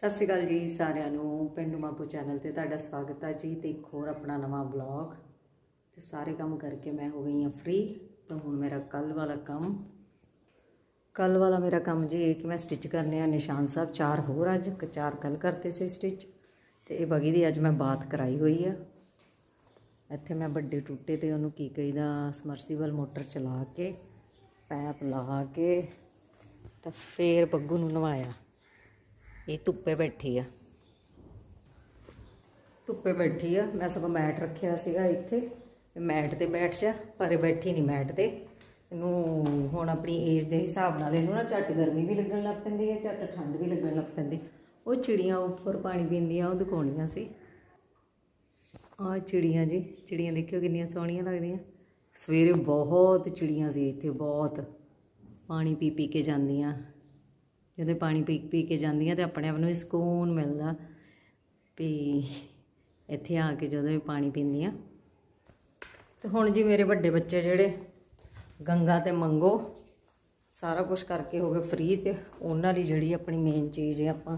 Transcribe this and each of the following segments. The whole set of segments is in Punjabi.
ਸਤਿ ਸ਼੍ਰੀ ਅਕਾਲ ਜੀ ਸਾਰਿਆਂ ਨੂੰ, ਪਿੰਡੂ ਮਾਪੂ ਚੈਨਲ ਤੇ ਤੁਹਾਡਾ ਸਵਾਗਤ ਹੈ ਜੀ ਤੇ ਇੱਕ ਹੋਰ ਆਪਣਾ ਨਵਾਂ ਵਲੌਗ। ਤੇ ਸਾਰੇ ਕੰਮ ਕਰਕੇ ਮੈਂ ਹੋ ਗਈ ਹਾਂ ਫ੍ਰੀ ਤਾਂ ਹੁਣ ਮੇਰਾ ਕੱਲ ਵਾਲਾ ਕੰਮ, ਕੱਲ ਵਾਲਾ ਮੇਰਾ ਕੰਮ ਜੀ ਇਹ ਕਿ ਮੈਂ ਸਟਿਚ ਕਰਨੇ ਆ ਨਿਸ਼ਾਨ ਸਾਹਿਬ, ਚਾਰ ਹੋਰ ਅੱਜ ਕ- ਚਾਰ ਕੱਲ ਕਰਤੇ ਸੀ ਸਟਿਚ ਤੇ ਇਹ ਬਗੀ ਦੀ ਅੱਜ ਮੈਂ ਬਾਤ ਕਰਾਈ ਹੋਈ ਆ। ਇੱਥੇ ਮੈਂ ਵੱਡੇ ਟੁੱਟੇ ਤੇ ਉਹਨੂੰ ਕੀ ਕਹੀਦਾ ਸਮਰਸੀਬਲ ਮੋਟਰ ਚਲਾ ਕੇ, ਪੈਪ ਲਾ ਕੇ, ਤਾਂ ਫੇਰ ਬੱਗੂ ਨੂੰ ਨਵਾਇਆ। ਇਹ ਧੁੱਪੇ ਬੈਠੀ ਆ। ਧੁੱਪੇ ਬੈਠੀ ਆ। ਮੈਂ ਸਗੋਂ ਮੈਟ ਰੱਖਿਆ ਸੀਗਾ ਇੱਥੇ। ਮੈਟ ਤੇ ਬੈਠ ਜਾ, ਪਰ ਇਹ ਬੈਠੀ ਨਹੀਂ ਮੈਟ ਤੇ। ਇਹਨੂੰ ਹੁਣ ਆਪਣੀ ਏਜ ਦੇ ਹਿਸਾਬ ਨਾਲ ਇਹਨੂੰ ਨਾ ਝੱਟ ਗਰਮੀ ਵੀ ਲੱਗਣ ਲੱਗ ਪੈਂਦੀ ਹੈ ਝੱਟ ਠੰਡ ਵੀ ਲੱਗਣ ਲੱਗ ਪੈਂਦੀ। ਉਹ ਚਿੜੀਆਂ ਉੱਪਰ ਪਾਣੀ ਪੀਂਦੀਆਂ, ਉਹ ਦਿਖਾਉਣੀਆਂ ਸੀ। ਆ ਚਿੜੀਆਂ ਜੀ, ਚਿੜੀਆਂ ਦੇਖਿਓ ਕਿੰਨੀਆਂ ਸੋਹਣੀਆਂ ਲੱਗਦੀਆਂ। ਸਵੇਰੇ ਬਹੁਤ ਚਿੜੀਆਂ ਸੀ ਇੱਥੇ, ਬਹੁਤ। ਪਾਣੀ ਪੀ ਪੀ ਕੇ ਜਾਂਦੀਆਂ। ਜਦੋਂ ਪਾਣੀ ਪੀ ਪੀ ਕੇ ਜਾਂਦੀਆਂ ਤੇ ਆਪਣੇ ਆਪ ਨੂੰ ਵੀ ਸਕੂਨ ਮਿਲਦਾ। ਵੀ ਇੱਥੇ ਆ ਕੇ ਜਦੋਂ ਇਹ ਪਾਣੀ ਪੀਂਦੀਆਂ। ਤੇ ਹੁਣ ਜੀ ਮੇਰੇ ਵੱਡੇ ਬੱਚੇ ਜਿਹੜੇ, ਗੰਗਾ ਤੇ ਮੰਗੋ, ਸਾਰਾ ਕੁਝ ਕਰਕੇ ਹੋ ਗਏ ਫ੍ਰੀ ਤੇ ਉਹਨਾਂ ਦੀ ਜਿਹੜੀ ਆਪਣੀ ਮੇਨ ਚੀਜ਼ ਹੈ ਆਪਾਂ,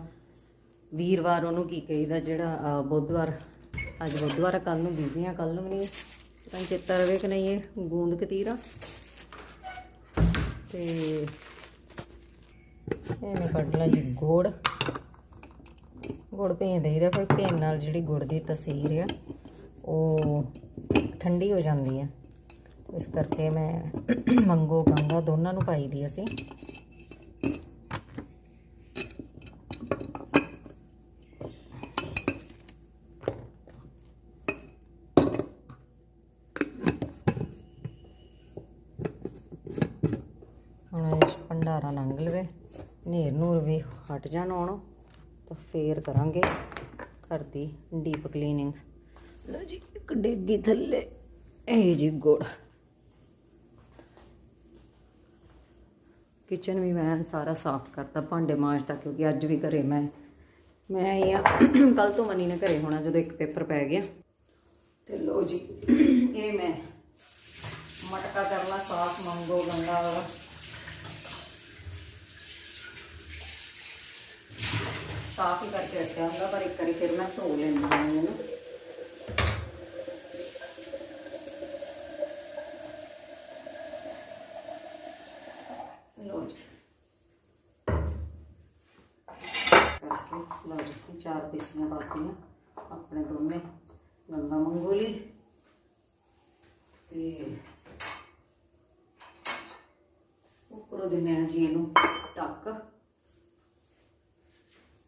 ਵੀਰਵਾਰ ਉਹਨੂੰ ਕੀ ਕਹੀਦਾ ਜਿਹੜਾ ਬੁੱਧਵਾਰ, ਅੱਜ ਬੁੱਧਵਾਰ ਕੱਲ ਨੂੰ ਬਿਜ਼ੀ ਆ ਕੱਲ ਨੂੰ ਵੀ ਨਹੀਂ ਤਾਂ ਚੇਤਾ ਰਵੇ ਕਿ ਨਹੀਂ ਇਹ, ਗੂੰਦ ਕਤੀਰਾ। ਤੇ ਇਹਨੇ ਕੱਢ ਲਾ ਜੀ ਗੁੜ। ਗੁੜ ਭੇਂ ਦੇਈਦਾ ਫਿਰ ਭੇਂ ਨਾਲ ਜਿਹੜੀ ਗੁੜ ਦੀ ਤਸੀਰ ਆ, ਉਹ ਠੰਡੀ ਹੋ ਜਾਂਦੀ ਆ। ਇਸ ਕਰਕੇ ਮੈਂ ਮੰਗੋ ਗੰਗਾ ਦੋਨਾਂ ਨੂੰ ਪਾਈ ਦੀ ਅਸੀਂ ਹੁਣ ਇਹ ਭੰਡਾਰਾ ਲੰਘ ਲਵੇ ਨੇਰ ਨੂਰ ਵੀ ਹਟ ਜਾਣ ਆਉਣ, ਤਾਂ ਫੇਰ ਕਰਾਂਗੇ ਘਰ ਦੀ ਡੀਪ ਕਲੀਨਿੰਗ ਲਓ ਜੀ, ਇੱਕ ਡੇਗੀ ਥੱਲੇ, ਇਹ ਜੀ ਗੁੜ। ਕਿਚਨ ਵੀ ਮੈਂ ਸਾਰਾ ਸਾਫ਼ ਕਰਤਾ, ਭਾਂਡੇ ਮਾਂਜਤਾ, ਕਿਉਂਕਿ ਅੱਜ ਵੀ ਘਰੇ ਮੈਂ ਮੈਂ ਇਹ ਕੱਲ ਤੋਂ ਮਨੀ ਨੇ ਘਰੇ ਹੋਣਾ, ਜਦੋਂ ਇੱਕ ਪੇਪਰ ਪੈ ਗਿਆ। ਤੇ ਲੋ ਜੀ, ਇਹ ਮੈਂ ਮਟਕਾ ਕਰਨਾ, ਸਾਫ਼ ਮੰਗੋ ਗੰਗਾ ਵਾਲਾ। ਸਾਫ਼ ਹੀ ਕਰਕੇ ਰੱਖਿਆ ਹੁੰਦਾ, ਪਰ ਇੱਕ ਵਾਰੀ ਫਿਰ ਮੈਂ ਧੋ ਲੈਂਦੀ ਹਾਂ ਇਹਨੂੰ। ਲੋ ਜੀ। ਕਰਕੇ ਲੋ ਜੀ ਚਾਰ ਪੀਸੀਆਂ ਪਾਤੀਆਂ ਆਪਣੇ ਦੋਨੇ ਗੰਗਾ ਮੰਗੋਲੀ ਤੇ ਉੱਪਰੋਂ ਦਿੰਦੇ ਹਾਂ ਜੀ ਇਹਨੂੰ ਟੱਕ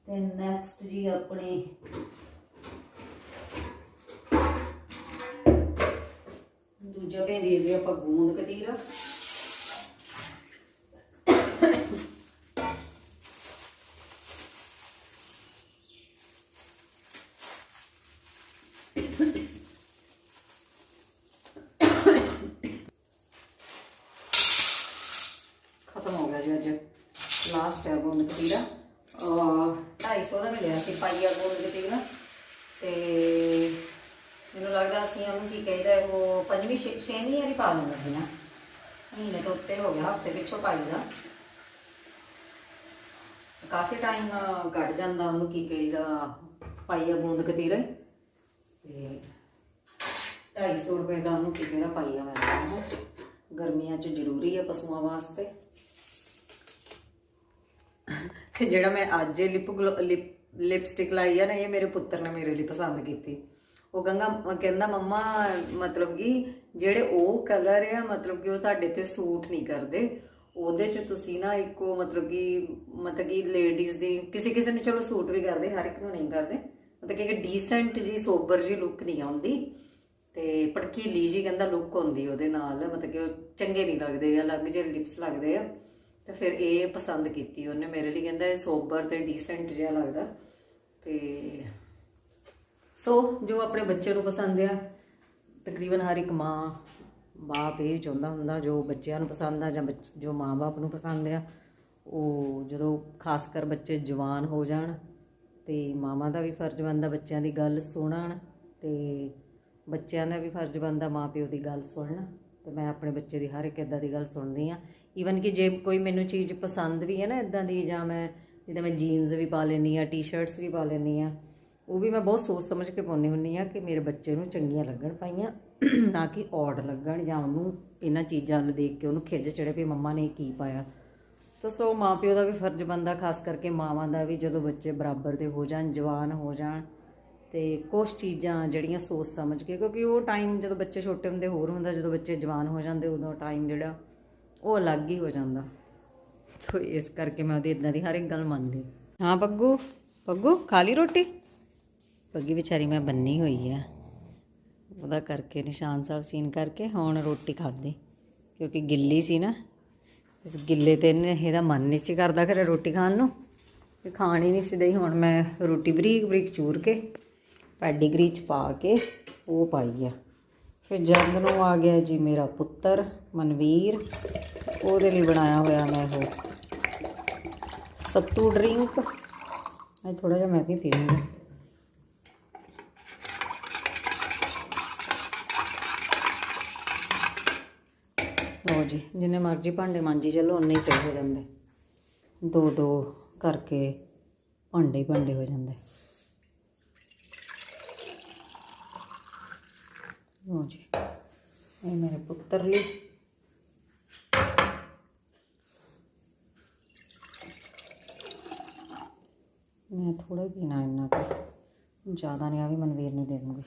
ਤੇ ਨੈਕਸਟ ਜੀ ਆਪਣੇ ਦੂਜਾ ਭੇਂਦੀ ਜੀ ਆਪਾਂ ਗੂੰਦ ਕਤੀਰਾ ਖਤਮ ਹੋ ਗਿਆ ਜੀ ਅੱਜ ਲਾਸਟ ਹੈ ਗੋਂਦ ਕਤੀਰਾ ਅਹ 250 ਦਾ ਮਿਲਿਆ ਸੀ ਪਾਈਆ ਗੋਂਦ ਕਤੀਰਾ ਤੇ ਮੈਨੂੰ ਲੱਗਦਾ ਅਸੀਂ ਉਹਨੂੰ ਕੀ ਕਹਿੰਦਾ ਉਹ ਪੰਜਵੀਂ ਛੇ- ਛੇਵੀਂ ਵਾਰੀ ਪਾ ਲੈਂਦੇ ਸੀ ਮਹੀਨੇ ਤੋਂ ਉੱਤੇ ਹੋ ਗਿਆ, ਹਫ਼ਤੇ ਪਿੱਛੋਂ ਪਾਈ ਦਾ। ਕਾਫੀ ਟਾਈਮ ਕੱਢ ਜਾਂਦਾ ਉਹਨੂੰ ਕੀ ਕਹੀਦਾ ਪਾਈਆ ਗੋਂਦ ਕਤੀਰਾ। ਤੇ 250 ਰੁਪਏ ਦਾ ਉਹਨੂੰ ਕੀ ਕਹਿੰਦਾ ਪਾਈਆ ਮਿਲਦਾ ਉਹ ਗਰਮੀਆਂ 'ਚ ਜ਼ਰੂਰੀ ਹੈ ਪਸ਼ੂਆਂ ਵਾਸਤੇ। ਤੇ ਜਿਹੜਾ ਮੈਂ ਅੱਜ ਲਿਪ ਗਲੋ- ਲਿਪ ਲਿਪਸਟਿਕ ਲਾਈ ਆ ਨਾ, ਇਹ ਮੇਰੇ ਪੁੱਤਰ ਨੇ ਮੇਰੇ ਲਈ ਪਸੰਦ ਕੀਤੀ। ਉਹ ਗੰਗਾ ਕਹਿੰਦਾ ਮੰਮਾ, ਮਤਲਬ ਕਿ ਜਿਹੜੇ ਉਹ ਕਲਰ ਆ, ਮਤਲਬ ਕਿ ਉਹ ਤੁਹਾਡੇ ਤੇ ਸੂਟ ਨਹੀਂ ਕਰਦੇ। ਉਹਦੇ ਚ ਤੁਸੀਂ ਨਾ ਇੱਕੋ ਮਤਲਬ ਕਿ ਮਤਲਬ ਕਿ ਲੇਡੀਜ਼ ਦੀ, ਕਿਸੇ ਕਿਸੇ ਨੂੰ ਚਲੋ ਸੂਟ ਵੀ ਕਰਦੇ, ਹਰ ਇੱਕ ਨੂੰ ਨਹੀਂ ਕਰਦੇ। ਮਤਲਬ ਕਿ ਡੀਸੈਂਟ ਜੀ ਸੋਬਰ ਜੀ ਲੁੱਕ ਨਹੀਂ ਆਉਂਦੀ। ਤੇ ਪੜਕੀਲੀ ਜੀ ਕਹਿੰਦਾ ਲੁੱਕ ਹੁੰਦੀ ਉਹਦੇ ਨਾਲ, ਮਤਲਬ ਕਿ ਉਹ ਚੰਗੇ ਨਹੀਂ ਲੱਗਦੇ, ਅਲੱਗ ਜਿਹੇ ਲਿਪਸ ਲੱਗਦੇ ਆ। ਤੇ ਫਿਰ ਇਹ ਪਸੰਦ ਕੀਤੀ ਉਹਨੇ, ਮੇਰੇ ਲਈ ਕਹਿੰਦਾ ਇਹ ਸੋਬਰ ਤੇ ਡੀਸੈਂਟ ਜਿਹਾ ਲੱਗਦਾ। ਤੇ ਸੋ ਜੋ ਆਪਣੇ ਬੱਚੇ ਨੂੰ ਪਸੰਦ ਆ, ਤਕਰੀਬਨ ਹਰ ਇੱਕ ਮਾਂ, ਬਾਪ ਇਹ ਚਾਹੁੰਦਾ ਹੁੰਦਾ, ਜੋ ਬੱਚਿਆਂ ਨੂੰ ਪਸੰਦ ਆ ਜਾਂ ਬੱਚ- ਜੋ ਮਾਂ-ਬਾਪ ਨੂੰ ਪਸੰਦ ਆ, ਉਹ ਜਦੋਂ ਖਾਸ ਕਰ ਬੱਚੇ ਜਵਾਨ ਹੋ ਜਾਣ ਤੇ ਮਾਵਾਂ ਦਾ ਵੀ ਫਰਜ਼ ਬਣਦਾ ਬੱਚਿਆਂ ਦੀ ਗੱਲ ਸੁਣਨ ਤੇ ਬੱਚਿਆਂ ਦਾ ਵੀ ਫਰਜ਼ ਬਣਦਾ ਮਾਪਿਓ ਦੀ ਗੱਲ ਸੁਣਨ ਤੇ ਮੈਂ ਆਪਣੇ ਬੱਚੇ ਦੀ ਹਰ ਇੱਕ ਇਦਾਂ ਦੀ ਗੱਲ ਸੁਣਦੀ ਆ ਈਵਨ ਕਿ ਜੇ ਕੋਈ ਮੈਨੂੰ ਚੀਜ਼ ਪਸੰਦ ਵੀ ਹੈ ਨਾ ਇਦਾਂ ਦੀ ਜਾਂ ਮੈਂ, ਜਿੱਦਾਂ ਮੈਂ ਜੀਨਸ ਵੀ ਪਾ ਲੈਂਦੀ ਆ ਟੀ-ਸ਼ਰਟਸ ਵੀ ਪਾ ਲੈਂਦੀ ਆ ਉਹ ਵੀ ਮੈਂ ਬਹੁਤ ਸੋਚ ਸਮਝ ਕੇ ਪਾਉਂਦੀ ਹੁੰਨੀ ਆ ਕਿ ਮੇਰੇ ਬੱਚੇ ਨੂੰ ਚੰਗੀਆਂ ਲੱਗਣ ਪਾਈਆਂ, ਨਾ ਕਿ ਔਡ ਲੱਗਣ ਜਾਂ ਉਹਨੂੰ ਇਹਨਾਂ ਚੀਜ਼ਾਂ ਵੱਲ ਦੇਖ ਕੇ ਉਹਨੂੰ ਖਿੱਚ ਚੜੇ ਵੀ ਮੰਮਾ ਨੇ ਕੀ ਪਾਇਆ। ਤਾਂ ਸੋ ਮਾਪਿਓ ਦਾ ਵੀ ਫਰਜ਼ ਬੰਦਾ ਖਾਸ ਕਰਕੇ ਮਾਵਾਂ ਦਾ ਵੀ ਜਦੋਂ ਬੱਚੇ ਬਰਾਬਰ ਦੇ ਹੋ ਜਾਣ, ਜਵਾਨ ਹੋ ਜਾਣ ਤੇ ਕੁਝ ਚੀਜ਼ਾਂ ਜਿਹੜੀਆਂ ਸੋਚ ਸਮਝ ਕੇ, ਕਿਉਂਕਿ ਉਹ ਟਾਈਮ ਜਦੋਂ ਬੱਚੇ ਛੋਟੇ ਹੁੰਦੇ ਹੋਰ ਹੁੰਦਾ, ਜਦੋਂ ਬੱਚੇ ਜਵਾਨ ਹੋ ਜਾਂਦੇ ਉਦੋਂ ਟਾਈਮ ਜਿਹੜਾ ਉਹ ਅਲੱਗ ਹੀ ਹੋ ਜਾਂਦਾ। ਸੋ ਇਸ ਕਰਕੇ ਮੈਂ ਉਹਦੀ ਇਦਾਂ ਦੀ ਹਰ ਇੱਕ ਗੱਲ ਮੰਨਦੀ ਹਾਂ, ਪੱਗੂ? ਪੱਗੂ, ਖਾ ਲਈ ਰੋਟੀ? ਪੱਗੀ ਵਿਚਾਰੀ ਮੈਂ ਬੰਨੀ ਹੋਈ ਆ। ਉਹਦਾ ਕਰਕੇ ਨਿਸ਼ਾਨ ਸਾਹਿਬ ਸੀਨ ਕਰਕੇ ਹੁਣ ਰੋਟੀ ਖਾਧੀ। ਕਿਉਂਕਿ ਗਿੱਲੀ ਸੀ ਨਾ, ਇਸ ਗਿੱਲੇ ਤੇ ਇਹਨੇ ਇਹਦਾ ਮਨ ਨਹੀਂ ਸੀ ਕਰਦਾ ਘਰੇ ਰੋਟੀ ਖਾਣ ਨੂੰ। ਤੇ ਖਾਣ ਹੀ ਨਹੀਂ ਸੀ ਦਈ। ਹੁਣ ਮੈਂ ਰੋਟੀ ਬਰੀਕ ਬਰੀਕ ਚੂਰ ਕੇ, ਪੈਡੀਗਰੀ ਚ ਪਾ ਕੇ ਉਹ ਪਾਈ ਆ। ਫਿਰ ਜੰਦ ਨੂੰ ਆ ਗਿਆ ਜੀ ਮੇਰਾ ਪੁੱਤਰ ਮਨਵੀਰ। ਉਹਦੇ ਲਈ ਬਣਾਇਆ ਹੋਇਆ ਮੈਂ ਉਹ ਸੱਤੂ ਡਰਿੰਕ। ਅੱਜ ਥੋੜਾ ਜਿਹਾ ਮੈਂ ਵੀ ਪੀਵਾਂਗੀ ਲਓ ਜੀ ਜਿੰਨੇ ਮਰਜ਼ੀ ਭਾਂਡੇ ਮਾਂਜੀ ਚੱਲੋ ਉਨੇ ਹੀ ਪਏ ਹੋ ਜਾਂਦੇ। ਦੋ ਦੋ ਕਰਕੇ ਭਾਂਡੇ ਹੀ ਭਾਂਡੇ ਹੋ ਜਾਂਦੇ। ਲਓ ਜੀ, ਇਹ ਮੇਰੇ ਪੁੱਤਰ ਲਈ। ਮੈਂ ਥੋੜਾ ਹੀ ਪੀਣਾ ਇੰਨਾ ਕੁ। ਜ਼ਿਆਦਾ ਨਹੀਂ, ਆ ਵੀ ਮਨਵੀਰ ਨੂੰ ਦੇ ਦੂੰਗੀ।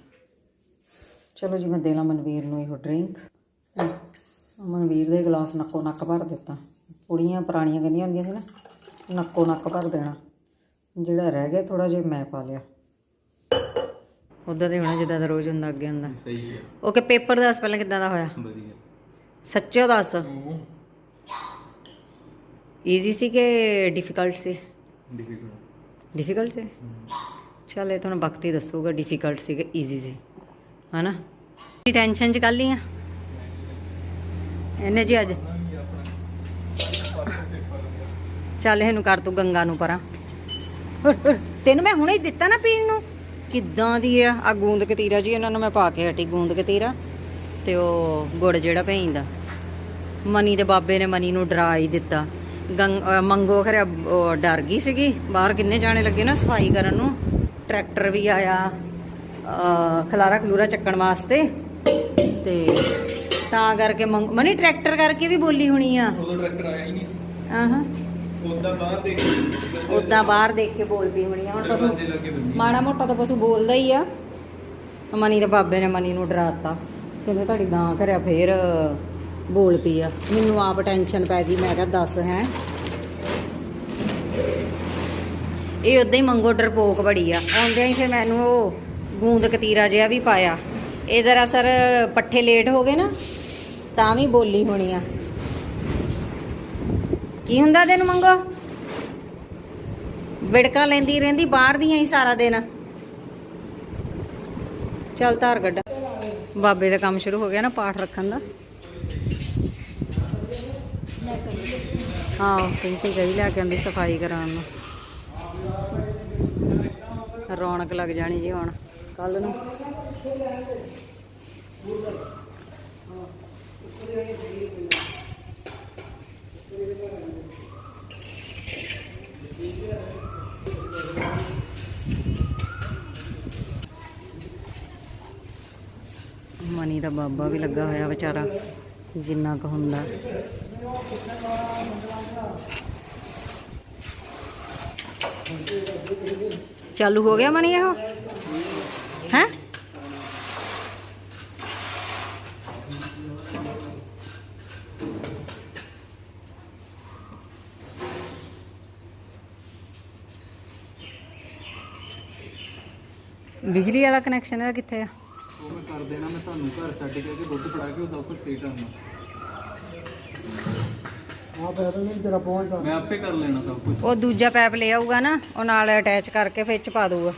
ਚਲੋ ਜੀ, ਮੈਂ ਦੇ ਲਾਂ ਮਨਵੀਰ ਨੂੰ ਇਹੋ ਡਰਿੰਕ ਮਨਵੀਰ ਦੇ ਗਲਾਸ ਨੱਕੋ ਨੱਕ ਭਰ ਦਿੱਤਾ। ਕੁੜੀਆਂ ਪੁਰਾਣੀਆਂ ਕਹਿੰਦੀਆਂ ਹੁੰਦੀਆਂ ਸੀ ਨਾ ਨੱਕੋ ਨੱਕ ਭਰ ਦੇਣਾ। ਜਿਹੜਾ ਰਹਿ ਗਿਆ ਥੋੜਾ ਜਿਹਾ ਮੈਂ ਪਾ ਲਿਆ। ਉਦਾਂ ਦੇ ਹੋਣਾ ਜਿੱਦਾਂ ਦਾ ਰੋਜ਼ ਹੁੰਦਾ ਅੱਗੇ ਹੁੰਦਾ। ਸਹੀ ਹੈ। ਓਕੇ ਪੇਪਰ ਦੱਸ ਪਹਿਲਾਂ ਕਿੱਦਾਂ ਦਾ ਹੋਇਆ? ਵਧੀਆ। ਸੱਚੋ ਦੱਸ। ਈਜ਼ੀ ਸੀ ਕਿ ਡਿਫਿਕਲਟ ਸੀ? ਡਿਫਿਕਲਟ ਡਿਫਿਕਲਟ ਸੀ? ਚੱਲ ਇਹ ਤੁਹਾਨੂੰ ਵਕਤ ਹੀ ਦੱਸੂਗਾ ਡਿਫਿਕਲਟ ਸੀ ਕਿ ਈਜ਼ੀ ਸੀ। ਹਨਾ? ਟੈਨਸ਼ਨ ਚ ਕੱਲ ਹੀ ਆ। ਇਹਨੇ ਜੀ ਅੱਜ ਚੱਲ ਇਹਨੂੰ ਕਰ ਤੂੰ ਗੰਗਾ ਨੂੰ ਪਰਾਂ। ਤੈਨੂੰ ਮੈਂ ਹੁਣੇ ਹੀ ਦਿੱਤਾ ਨਾ ਪੀਣ ਨੂੰ। ਕਿੱਦਾਂ ਦੀ ਆ? ਆ ਗੂੰਦ ਕਤੀਰਾ ਜੀ, ਇਹਨਾਂ ਨੂੰ ਮੈਂ ਪਾ ਕੇ ਹਟੀ ਗੂੰਦ ਕਤੀਰਾ। ਤੇ ਉਹ ਗੁੜ ਜਿਹੜਾ ਭੈਂਦਾ। ਮਨੀ ਦੇ ਬਾਬੇ ਨੇ ਮਨੀ ਨੂੰ ਡਰਾ ਹੀ ਦਿੱਤਾ। ਮੰਗੋ ਖਰੇ ਡਰ ਗਈ ਸੀਗੀ। ਬਾਹਰ ਕਿੰਨੇ ਜਾਣੇ ਲੱਗੇ ਨਾ ਸਫ਼ਾਈ ਕਰਨ ਨੂੰ। ਟਰੈਕਟਰ ਵੀ ਆਇਆ, ਅਹ ਖਲਾਰਾ ਖਲੂਰਾ ਚੱਕਣ ਵਾਸਤੇ। ਤੇ ਤਾਂ ਕਰਕੇ ਮੰਗ- ਮਨੀ ਟਰੈਕਟਰ ਕਰਕੇ ਵੀ ਬੋਲੀ ਹੋਣੀ ਆ। ਉਦੋਂ ਟਰੈਕਟਰ ਆਇਆ ਹੀ ਨਹੀਂ ਸੀ। ਆਹਾਂ। ਉਦਾਂ ਬਾਹਰ ਦੇਖ ਉਦਾਂ ਬਾਹਰ ਦੇਖ ਕੇ ਬੋਲ ਪਈ ਹੋਣੀ ਆ। ਹੁਣ ਪਸ਼ੂ ਮਾੜਾ ਮੋਟਾ ਤਾਂ ਪਸ਼ੂ ਬੋਲਦਾ ਹੀ ਆ। ਮਨੀ ਦੇ ਬਾਬੇ ਨੇ ਮਨੀ ਨੂੰ ਡਰਾਤਾ। ਕਹਿੰਦੇ ਤੁਹਾਡੀ ਗਾਂ ਘਰਿਆ ਫੇਰ ਬੋਲ ਪਈ ਆ। ਮੈਨੂੰ ਆਪ ਟੈਨਸ਼ਨ ਪੈ ਗਈ। ਮੈਂ ਕਿਹਾ ਦੱਸ ਹੈ। ਇਹ ਉਦਾਂ ਹੀ ਮੰਗੋ ਡਰਪੋਕ ਬੜੀ ਆ। ਆਉਂਦਿਆਂ ਹੀ ਫੇ ਮੈਨੂੰ ਉਹ ਗੂੰਦ ਕਤੀਰਾ ਜਿਹਾ ਵੀ ਪਾਇਆ। ਇਹ ਜ਼ਰਾ ਸਰ ਪੱਠੇ ਲੇਟ ਹੋ ਗਏ ਨਾ। ਤਾਂ ਵੀ ਬੋਲੀ ਹੋਣੀ ਆ। ਕੀ ਹੁੰਦਾ ਤੈਨੂੰ ਮੰਗੋ? ਵਿੜਕਾ ਲੈਂਦੀ ਰਹਿੰਦੀ ਬਾਹਰ ਦੀਆਂ ਹੀ ਸਾਰਾ ਦਿਨ। ਚੱਲ ਧਾਰ ਗੱਡਾ ਬਾਬੇ ਦਾ ਕੰਮ ਸ਼ੁਰੂ ਹੋ ਗਿਆ ਨਾ ਪਾਠ ਰੱਖਣ ਦਾ। ਹਾਂ, ਪਿੰਕੀ ਗਈ ਲੈ ਕੇ ਆਂਦੀ ਸਫ਼ਾਈ ਕਰਾਉਣ ਨੂੰ। ਰੌਣਕ ਲੱਗ ਜਾਣੀ ਜੀ ਹੁਣ ਕੱਲ ਨੂੰ। ਮਨੀ ਦਾ ਬਾਬਾ ਵੀ ਲੱਗਾ ਹੋਇਆ ਵਿਚਾਰਾ, ਜਿੰਨਾ ਕੁ ਹੁੰਦਾ। ਚਾਲੂ, ਹੋ ਗਿਆ ਮਨੀ ਇਹੋ ਹੈ ਬਿਜਲੀ ਵਾਲਾ ਕਨੈਕਸ਼ਨ ਇਹਦਾ ਕਿੱਥੇ ਆ? ਉਹ ਮੈਂ ਕਰ ਦੇਣਾ ਮੈਂ ਤੁਹਾਨੂੰ ਘਰ ਛੱਡ ਕੇ ਕਿ ਦੁੱਧ ਫੜਾ ਕੇ ਉਹ ਸਭ ਕੁਝ ਸਹੀ ਕਰਨਾ। ਮੈਂ ਆਪੇ ਕਰ ਲੈਣਾ ਸਭ ਕੁਝ ਉਹ ਦੂਜਾ ਪੈਪ ਲੈ ਆਊਗਾ ਨਾ ਉਹ ਨਾਲ ਅਟੈਚ ਕਰਕੇ ਫਿਰ ਚ ਪਾ ਦਊਗਾ।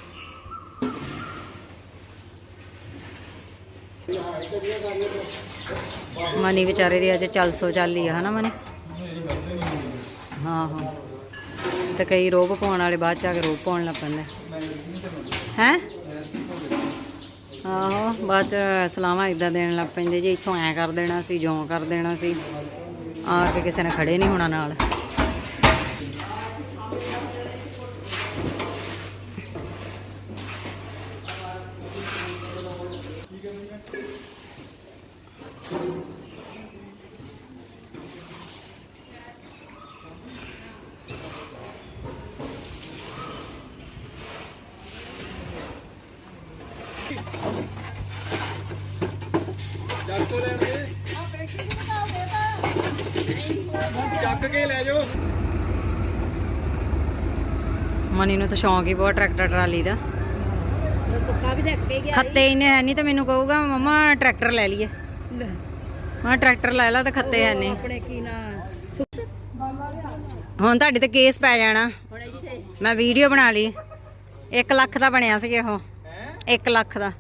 ਮਨੀ ਵਿਚਾਰੇ ਦੀ ਅੱਜ ਚੱਲ ਸੋ ਚੱਲ ਹੀ ਆ ਹਨਾ ਮਨੀ? ਹਾਂ ਹਾਂ। ਤੇ ਕਈ ਰੋਬ ਪਾਉਣ ਵਾਲੇ ਬਾਅਦ ਚ ਆ ਕੇ ਰੋਬ ਪਾਉਣ ਲੱਗ ਪੈਂਦੇ। ਹੈ? ਆਹੋ, ਬਾਅਦ ਚ ਸਲਾਮਾਂ ਇਦਾਂ ਦੇਣ ਲੱਗ ਪੈਂਦੇ, ਜੀ ਇੱਥੋਂ ਐ ਕਰ ਦੇਣਾ ਸੀ ਜਿਉਂ ਕਰ ਦੇਣਾ ਸੀ, ਆ ਕੇ ਕਿਸੇ ਨੇ ਖੜੇ ਨਹੀਂ ਹੋਣਾ ਨਾਲ। ਚੱਕ ਲੈਣ ਦੇ ਚੱਕ ਕੇ ਲੈ ਜਾਓ ਮਨੀ ਨੂੰ ਤਾਂ ਸ਼ੌਂਕ ਹੀ ਬਹੁਤ ਟਰੈਕਟਰ ਟਰਾਲੀ ਦਾ। ਖੱਤੇ ਇਹਨੇ ਹੈ ਨਹੀਂ ਤਾਂ ਮੈਨੂੰ ਕਹੂਗਾ ਮਮਾ ਟਰੈਕਟਰ ਲੈ ਲਈਏ। ਮੈਂ ਟਰੈਕਟਰ ਲੈ ਲਾ ਤਾਂ ਖੱਤੇ ਹੈ ਨਹੀਂ ਆਪਣੇ ਕੀ ਨਾ? ਹੁਣ ਤੁਹਾਡੇ ਤੇ ਕੇਸ ਪੈ ਜਾਣਾ। ਮੈਂ ਵੀਡੀਓ ਬਣਾ ਲਈ। 1 ਲੱਖ ਦਾ ਬਣਿਆ ਸੀ ਉਹ। 1 ਲੱਖ ਦਾ।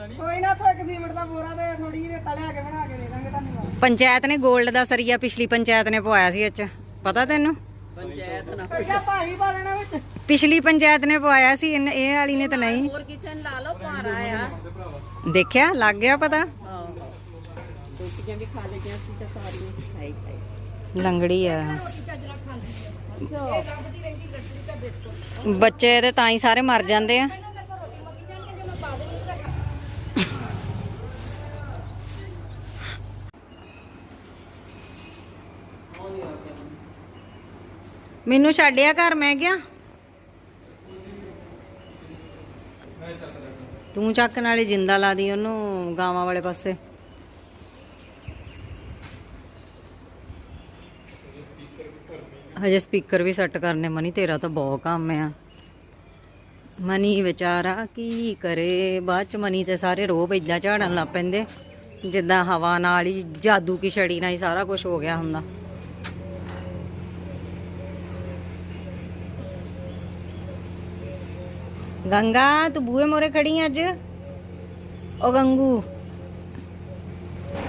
ਕੋਈ ਨਾ ਥੋਕ ਸੀਮਟ ਦਾ ਬੋਰਾ ਤੇ ਥੋੜੀ ਜਿਹੀ ਰੇਤਾ ਲਿਆ ਕੇ ਬਣਾ ਕੇ ਦੇ ਦਾਂਗੇ ਤੁਹਾਨੂੰ ਪੰਚਾਇਤ ਨੇ 골ਡ ਦਾ ਸਰੀਆ ਪਿਛਲੀ ਪੰਚਾਇਤ ਨੇ ਪਵਾਇਆ ਸੀ ਇਹ ਚ। ਪਤਾ ਤੈਨੂੰ? ਪੰਚਾਇਤ ਨਾ ਪੈਸਾ ਭਾਰੀ ਪਾ ਦੇਣਾ ਵਿੱਚ। ਪਿਛਲੀ ਪੰਚਾਇਤ ਨੇ ਪਵਾਇਆ ਸੀ ਇਹ ਵਾਲੀ ਨੇ ਤਾਂ ਨਹੀਂ। ਹੋਰ ਕਿਚਨ ਲਾ ਲਓ ਭਾਰਾ ਆ। ਦੇਖਿਆ ਲੱਗ ਗਿਆ ਪਤਾ? ਹਾਂ ਰੋਟੀਆਂ ਵੀ ਖਾ ਲਈਆਂ ਸੀ ਤਾਂ ਸਾਰੀਆਂ ਖਾਈ ਖਾਈ। ਲੰਗੜੀ ਆ। ਬੱਚੇ ਇਹਦੇ ਤਾਂ ਹੀ ਸਾਰੇ ਮਰ ਜਾਂਦੇ ਆ। ਮੈਨੂੰ ਛੱਡਿਆ ਘਰ ਮੈਂ ਗਿਆ ਤੂੰ ਚੱਕ ਨਾਲੇ ਜਿੰਦਾ ਲਾ ਦੀ ਉਹਨੂੰ ਗਾਵਾਂ ਵਾਲੇ ਪਾਸੇ। ਹਜੇ ਸਪੀਕਰ ਵੀ ਸੈੱਟ ਕਰਨੇ, ਮਨੀ, ਤੇਰਾ ਤਾਂ ਬਹੁਤ ਕੰਮ ਆ। ਮਨੀ ਵਿਚਾਰਾ ਕੀ ਕਰੇ, ਬਾਅਦ ਚ ਮਨੀ ਤੇ ਸਾਰੇ ਰੋਬ ਏਦਾਂ ਝਾੜਨ ਲੱਗ ਪੈਂਦੇ। ਜਿੱਦਾਂ ਹਵਾ ਨਾਲ ਹੀ ਜਾਦੂ ਕੀ ਛੜੀ ਨਾਲ ਹੀ ਸਾਰਾ ਕੁਝ ਹੋ ਗਿਆ ਹੁੰਦਾ। ਗੰਗਾ, ਤੂੰ ਬੂਹੇ ਮੋਰੇ ਖੜੀ ਅੱਜ? ਓ ਗੰਗੂ।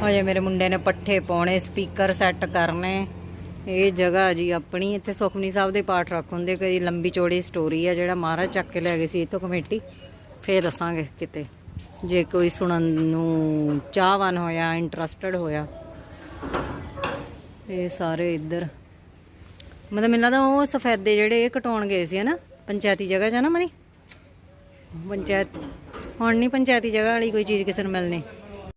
ਹਜੇ ਮੇਰੇ ਮੁੰਡੇ ਨੇ ਪੱਠੇ ਪਾਉਣੇ, ਸਪੀਕਰ ਸੈੱਟ ਕਰਨੇ। ਇਹ ਜਗ੍ਹਾ ਜੀ ਆਪਣੀ, ਇੱਥੇ ਸੁਖਮਨੀ ਸਾਹਿਬ ਦੇ ਪਾਠ ਰੱਖ ਹੁੰਦੇ, ਕਈ ਲੰਬੀ ਚੌੜੀ ਸਟੋਰੀ ਆ, ਜਿਹੜਾ ਮਹਾਰਾਜ ਚੱਕ ਕੇ ਲੈ ਗਏ ਸੀ ਇਥੋਂ ਕਮੇਟੀ। ਫੇਰ ਦੱਸਾਂਗੇ ਕਿਤੇ। ਜੇ ਕੋਈ ਸੁਣਨ ਨੂੰ ਚਾਹਵਾਨ ਹੋਇਆ ਇੰਟਰਸਟਡ ਹੋਇਆ, ਇਹ ਸਾਰੇ ਇੱਧਰ। ਮਤਲਬ ਮੈਨੂੰ ਲੱਗਦਾ ਉਹ ਸਫੈਦੇ ਜਿਹੜੇ ਇਹ ਕਟਾਉਣ ਗਏ ਸੀ, ਹਨਾ? ਪੰਚਾਇਤੀ ਜਗ੍ਹਾ 'ਚ ਨਾ ਮਨੀ? ਪੰਚਾਇਤ। ਹੁਣ ਨਹੀਂ ਪੰਚਾਇਤੀ ਜਗ੍ਹਾ ਵਾਲੀ ਕੋਈ ਚੀਜ਼ ਕਿਸੇ ਨੂੰ ਮਿਲਣੀ।